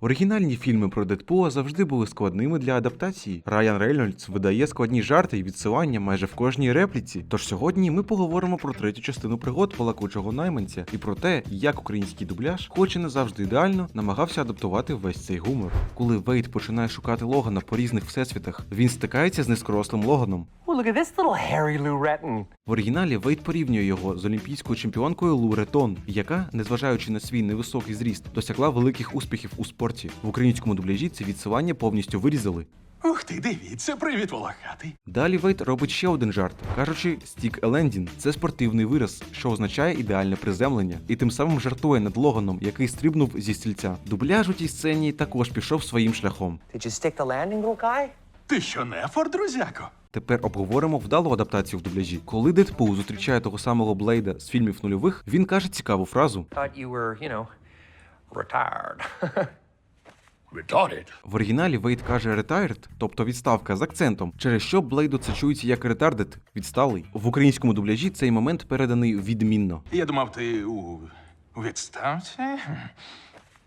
Оригінальні фільми про Дедпула завжди були складними для адаптації. Райан Рейнольдс видає складні жарти і відсилання майже в кожній репліці. Тож сьогодні ми поговоримо про третю частину пригод балакучого найманця і про те, як український дубляж, хоч і не завжди ідеально, намагався адаптувати весь цей гумор. Коли Вейт починає шукати Логана по різних всесвітах, він стикається з низькорослим Логаном. Oh, look at this little hairy Lou Retton. В оригіналі Вейт порівнює його з олімпійською чемпіонкою Лу Ретон, яка, незважаючи на свій невисокий зріст, досягла великих успіхів у спорті. В українському дубляжі це відсилання повністю вирізали. Ух ти, дивіться, привіт, волохатий. Далі Вейт робить ще один жарт, кажучи, стік елендін це спортивний вираз, що означає ідеальне приземлення, і тим самим жартує над Логаном, який стрибнув зі стільця. Дубляж у тій сцені також пішов своїм шляхом. Did you stick the landing, little guy? Ти що не фор, друзяко? Тепер обговоримо вдалу адаптацію в дубляжі. Коли Дедпул зустрічає того самого Блейда з фільмів нульових, він каже цікаву фразу. You were, you know, retired. Retarded. В оригіналі Вейт каже retired, тобто відставка з акцентом, через що Блейду це чується як retarded, відсталий. В українському дубляжі цей момент переданий відмінно. Я думав, ти у відставці?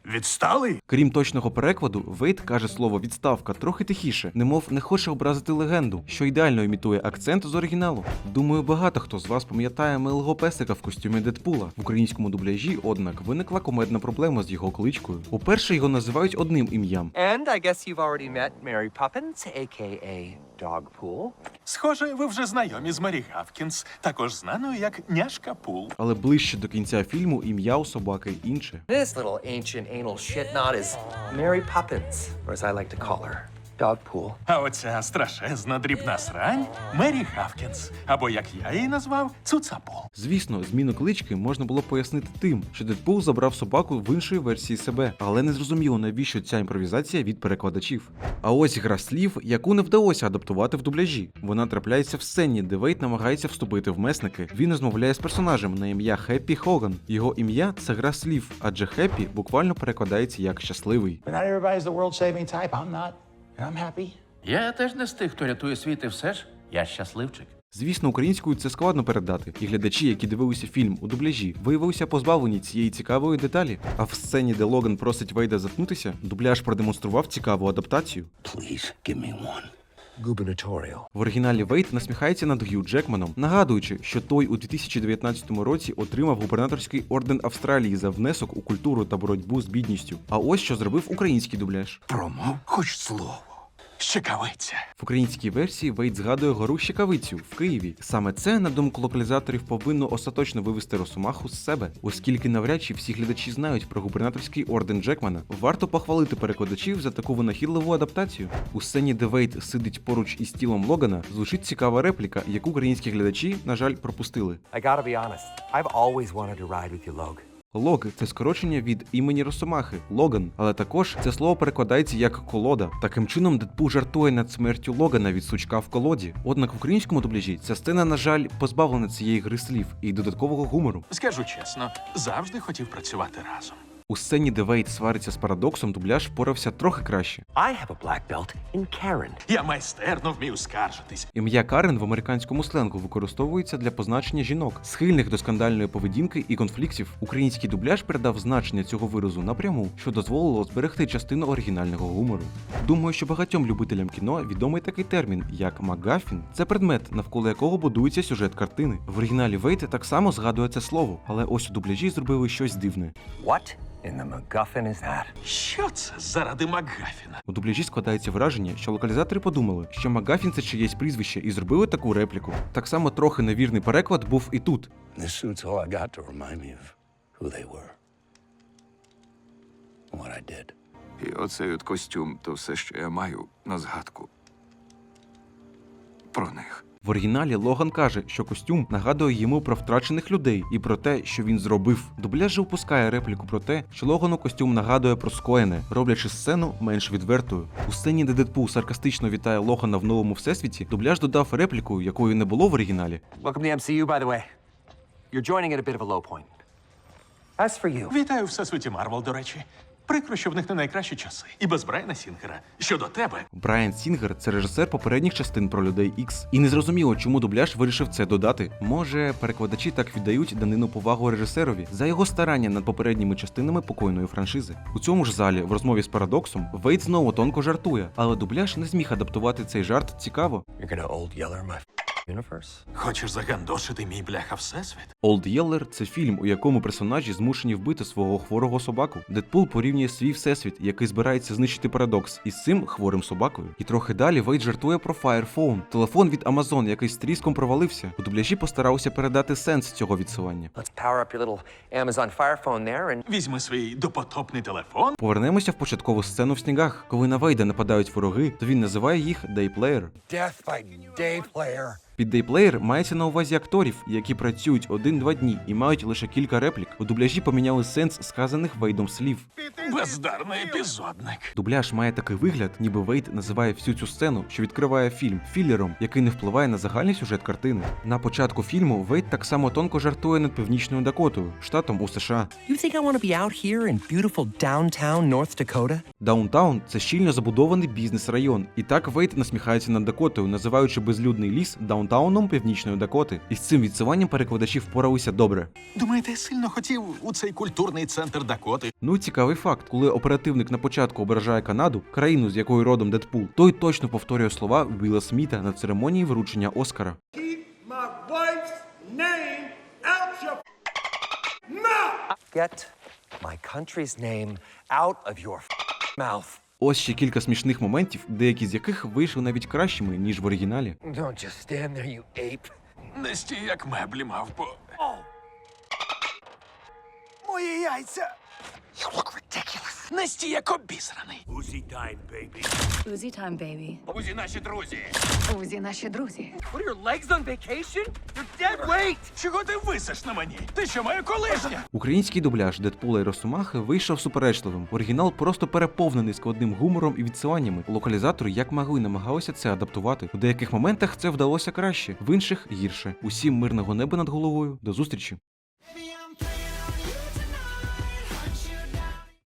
Відсталий? Крім точного перекладу, Вейт каже слово відставка трохи тихіше, немов не хоче образити легенду, що ідеально імітує акцент з оригіналу. Думаю, багато хто з вас пам'ятає милого песика в костюмі Дедпула. В українському дубляжі, однак, виникла комедна проблема з його кличкою. Уперше його називають одним ім'ям. and I guess you've already met Mary Poppins, aka Dogpool. Схоже, ви вже знайомі з Мері Гавкінс, також знаною як Няшка Пул. Але ближче до кінця фільму ім'я у собаки інше. This little ancient anal shit knot is Mary Poppins, or as I like to call her, Dogpool. А оця страшезна дрібна срань Мері Гавкінс, або як я її назвав, Цуцапол. Звісно, зміну клички можна було пояснити тим, що Дедпул забрав собаку в іншої версії себе, але не зрозуміло, навіщо ця імпровізація від перекладачів. А ось гра слів, яку не вдалося адаптувати в дубляжі. Вона трапляється в сцені, де Вейт намагається вступити в месники. Він розмовляє з персонажем на ім'я Хеппі Хоган. Його ім'я це гра слів, адже Хеппі буквально перекладається як щасливий. But not everybody's the world saving type. I'm not. And I'm happy. Я теж не з тих, хто рятує світ і все ж. Я щасливчик. Звісно, українською це складно передати, і глядачі, які дивилися фільм у дубляжі, виявилися позбавлені цієї цікавої деталі. А в сцені, де Логан просить Вейда заткнутися, дубляж продемонстрував цікаву адаптацію. Please give me one. Gubernatorial. В оригіналі Вейт насміхається над Г'ю Джекманом, нагадуючи, що той у 2019 році отримав губернаторський орден Австралії за внесок у культуру та боротьбу з бідністю. А ось що зробив український дубляж. Промо, хоч слово. Щекавиця. В українській версії Вейт згадує гору Щекавицю в Києві. Саме це, на думку локалізаторів, повинно остаточно вивести Росомаху з себе, оскільки навряд чи всі глядачі знають про губернаторський орден Джекмана. Варто похвалити перекладачів за таку винахідливу адаптацію. У сцені, де Вейт сидить поруч із тілом Логана, звучить цікава репліка, яку українські глядачі, на жаль, пропустили. I gotta be honest, I've always wanted to ride with you, Log. Лог це скорочення від імені Росомахи Логан, але також це слово перекладається як колода. Таким чином, Дедпул жартує над смертю Логана від сучка в колоді. Однак в українському дубляжі ця сцена, на жаль, позбавлена цієї гри слів і додаткового гумору. Скажу чесно, завжди хотів працювати разом. У сцені, де Вейт свариться з парадоксом, дубляж впорався трохи краще. I have a black belt in Karen. Я майстерно вмію скаржитись. Ім'я Карен в американському сленгу використовується для позначення жінок, схильних до скандальної поведінки і конфліктів. Український дубляж передав значення цього виразу напряму, що дозволило зберегти частину оригінального гумору. Думаю, що багатьом любителям кіно відомий такий термін, як Магафін. Це предмет, навколо якого будується сюжет картини. В оригіналі Вейт так само згадує це слово, але ось у дубляжі зробили щось дивне. What in the MacGuffin is that? Що це заради Макгафіна? У дубляжі складається враження, що локалізатори подумали, що Магафін це чиєсь прізвище, і зробили таку репліку. Так само трохи невірний переклад був і тут. This suit's all I got to remind me of who they were. What I did. І оцей от костюм то все, що я маю на згадку. Про них. В оригіналі Логан каже, що костюм нагадує йому про втрачених людей і про те, що він зробив. Дубляж же впускає репліку про те, що Логану костюм нагадує про скоєне, роблячи сцену менш відвертою. У сцені, де Дедпул саркастично вітає Логана в новому всесвіті, дубляж додав репліку, якої не було в оригіналі. Welcome to MCU, by the way. You're joining at a bit of a low point. As for you, Вітаю всесвіті Марвел, до речі. Прикро, що в них не найкращі часи. І без Брайана Сінгера. Щодо тебе, Брайан Сінгер це режисер попередніх частин про людей Ікс. І незрозуміло, чому дубляж вирішив це додати. Може, перекладачі так віддають данину повагу режисерові за його старання над попередніми частинами покойної франшизи. У цьому ж залі, в розмові з парадоксом, Вейт знову тонко жартує, але дубляж не зміг адаптувати цей жарт цікаво. You're gonna old yeller my universe? хочеш загандошити мій бляха всесвіт? Олд Єллер це фільм, у якому персонажі змушені вбити свого хворого собаку. Дедпул порівнює свій всесвіт, який збирається знищити парадокс, із цим хворим собакою. І трохи далі Вейт жартує про Fire Phone, телефон від Amazon, який з тріском провалився. У дубляжі постарався передати сенс цього відсилання. Let's power up your little Amazon Fire phone there and Візьми свій допотопний телефон. Повернемося в початкову сцену в снігах. Коли на Вейда нападають вороги, то він називає їх Дейплеєр. death by day player. Під дейплеєр мається на увазі акторів, які працюють один-два дні і мають лише кілька реплік. У дубляжі поміняли сенс сказаних Вейдом слів. Бездарний епізодник. Дубляж має такий вигляд, ніби Вейт називає всю цю сцену, що відкриває фільм філером, який не впливає на загальний сюжет картини. На початку фільму Вейт так само тонко жартує над північною Дакотою, штатом у США. You think I want to be out here in beautiful downtown North Dakota? Даунтаун це щільно забудований бізнес-район. І так Вейт насміхається над Дакотою, називаючи безлюдний ліс даунтауном північної Дакоти. І з цим відсиланням перекладачі впоралися добре. Думаєте, я сильно хотів у цей культурний центр Дакоти? Ну, цікавий факт, коли оперативник на початку ображає Канаду, країну, з якої родом Дедпул, той точно повторює слова Вілла Сміта на церемонії вручення Оскара. my wife's name out your. Get my country's name out of your mouth. Ось ще кілька смішних моментів, деякі з яких вийшли навіть кращими, ніж в оригіналі. Don't just stand there, you ape. Не стій, як меблі мавпо. Мої яйця. You look ridiculous. Не стій, як обісраний. Uzi time, baby. Uzi time, baby. Усі наші друзі. Узі наші друзі. What are your legs on vacation? You're dead weight. Чого ти висиш на мені? Ти що, моя колишня? Український дубляж Дедпула і Росомахи вийшов суперечливим. Оригінал просто переповнений складним гумором і відсиланнями. Локалізатори як могли намагалися це адаптувати. У деяких моментах це вдалося краще, в інших гірше. Усім мирного неба над головою. До зустрічі!